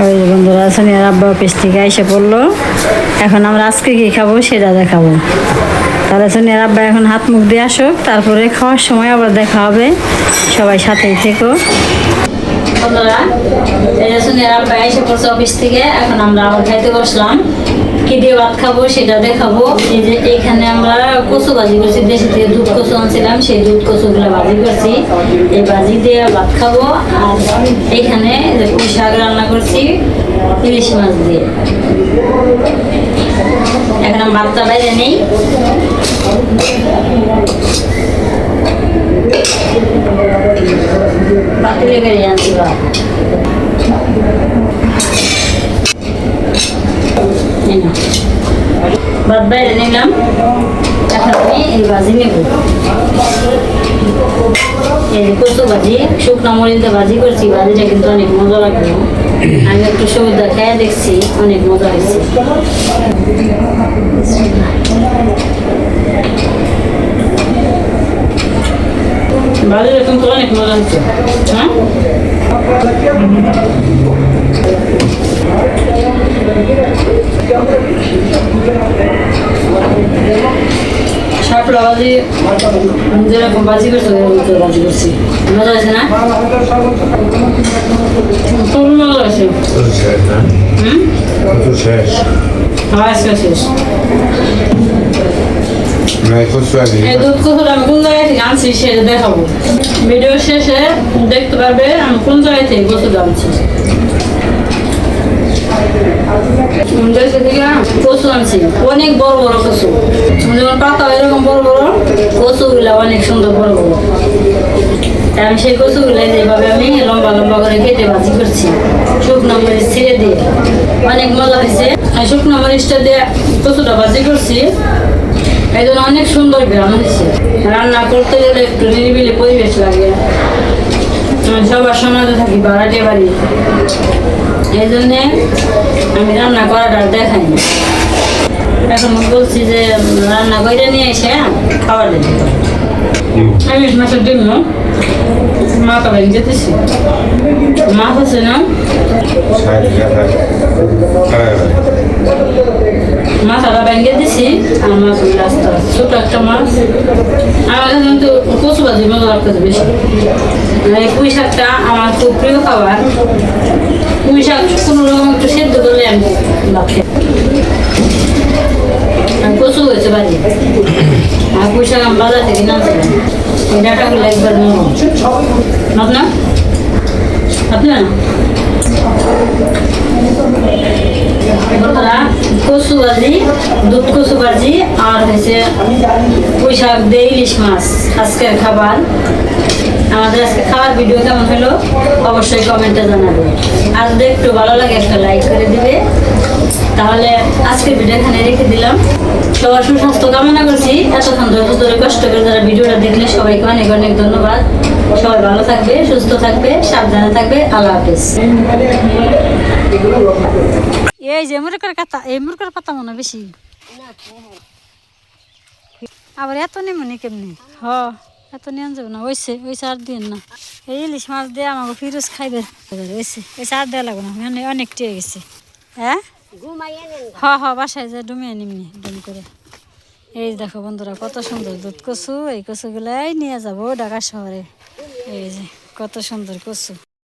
ওই বন্ধুরা সোনিয়ার আব্বা অফিস থেকে এসে পড়ল। এখন আমরা আজকে কি খাব সেটা দেখাবো। তাহলে সোনিয়ার আব্বা এখন হাত মুখ দিয়ে আসুক, তারপরে খাওয়ার সময় আবার দেখা হবে। সবাই সাথেই থেকো। বন্ধুরা সোনিয়ার আব্বা এসে পড়ছে অফিস থেকে, এখন আমরা আবার খাইতে বসলাম। কি দিয়ে ভাত খাব সেটা দেখাবো। এই যে এখানে আমরা কচু ভাজি করছি, দেশি থেকে দুধ কচু আনছিলাম, সেই দুধ কচু কচুগুলো ভাজি করছি। এই ভাজি দিয়ে ভাত খাব, আর এখানে শাক রান্না করছি, ইলিশ মাছ দিয়ে। এখন ভাতটা বাইরে নেই। পাতিলে বেরিয়ে আনছি ভাত এই নাও। ভাত বাইরে নিলাম। এখন আমি এই ভাজি নেব। এই কচু ভাজি, শুকনো মরিচে ভাজি করছি, ভাজিটা কিন্তু অনেক মজা লাগবে। আমি একটু সবুজা খেয়ে দেখছি, অনেক মজা হয়েছে। ভাজিটা কিন্তু অনেক মজা হচ্ছে হ্যাঁ? ভাজি করছে মজা না? মজা শেষ শেষ হ্যাঁ শেষ দুধ আমি কোন জায়গা থেকে আনছি দেখাবো। ভিডিও শেষে দেখতে পারবে, আমি কোন জায়গা থেকে কচুটা আনছি। কচু আনছি অনেক বড় বড় কচু। যেমন পাতা এরকম বড় বড়, কচুগুলা অনেক সুন্দর বড় বড়। আমি সেই কচুগুলা যেভাবে আমি লম্বা লম্বা করে কেটে ভাজি করছি, শুকনো মরিচ ছিঁড়ে দিয়ে। অনেক মজা হয়েছে। আর শুকনো মরিচটা দিয়ে কচুটা ভাজি করছি। এই অনেক সুন্দর গ্রাম হয়েছে। রান্না করতে গেলে একটু নিরিবিলি পরিবেশ লাগে। সবার সমাজে থাকি ভাড়াটে বাড়ি। এই জন্যে আমি রান্না করাটা দেখাই না। এখন বলছি যে রান্না করে নিয়ে এসে খাবার দিতে আমি মাছের ডিম মাথা ভেঙে যেতেছি। মাছ আছে না? সাইড দেখা খারাপ দিছি, আর মাছ রাস্তা, ছোট একটা মাছ আমার কাছে কিন্তু কচু ভাজি মজা লাগতেছে বেশি। এই পুঁই শাকটা আমার খুব প্রিয় খাবার। পুঁই শাক কোনো একটু সেদ্ধ করলে আমি ভাত আর কচু হয়েছে বাজি আর পুঁই শাক আমি বাজার থেকে এই ডাটাগুলো একবার নেব। আপনার? আপনার? কচু ভাজি দুধ কচু ভাজি আর হয়েছে পুঁই শাক ইলিশ মাছ, আজকের খাবার। আমাদের আজকে খাবার ভিডিও কেমন হলো? অবশ্যই কমেন্টে জানাবে। আর যদি একটু ভালো লাগে, একটা লাইক করে দিবে। তাহলে আজকের ভিডিও এখানে রেখে দিলাম। সবার সুস্বাস্থ্য কামনা করছি। এতক্ষণ ধৈর্য ধরে কষ্ট করে যারা ভিডিওটা দেখলে সবাইকে অনেক অনেক ধন্যবাদ। সবাই ভালো থাকবে সুস্থ থাকবে সাবধানে থাকবে আল্লাহ হাফিজ। এই যে মুরগের পাতা এই মুরগের পাতা মনে বেশি। আবার এত নেমনি কেমনি? হ এত নিয়ে যাব না ওইসে ওই আর দিন না। এই ইলিশ মাছ দিয়ে আমাকে ফিরোজ খাইবে। ওইসে ওই আর দেওয়া লাগবে না মানে অনেক টিয়ে গেছে। হ্যাঁ? হ হ বাসায় যা ডুমিয়ে নিমনি ডুম করে। এই দেখো বন্ধুরা, কত সুন্দর দুধ কচু, এই কচুগুলাই নিয়ে যাব ঢাকা শহরে। এই যে, কত সুন্দর কচু।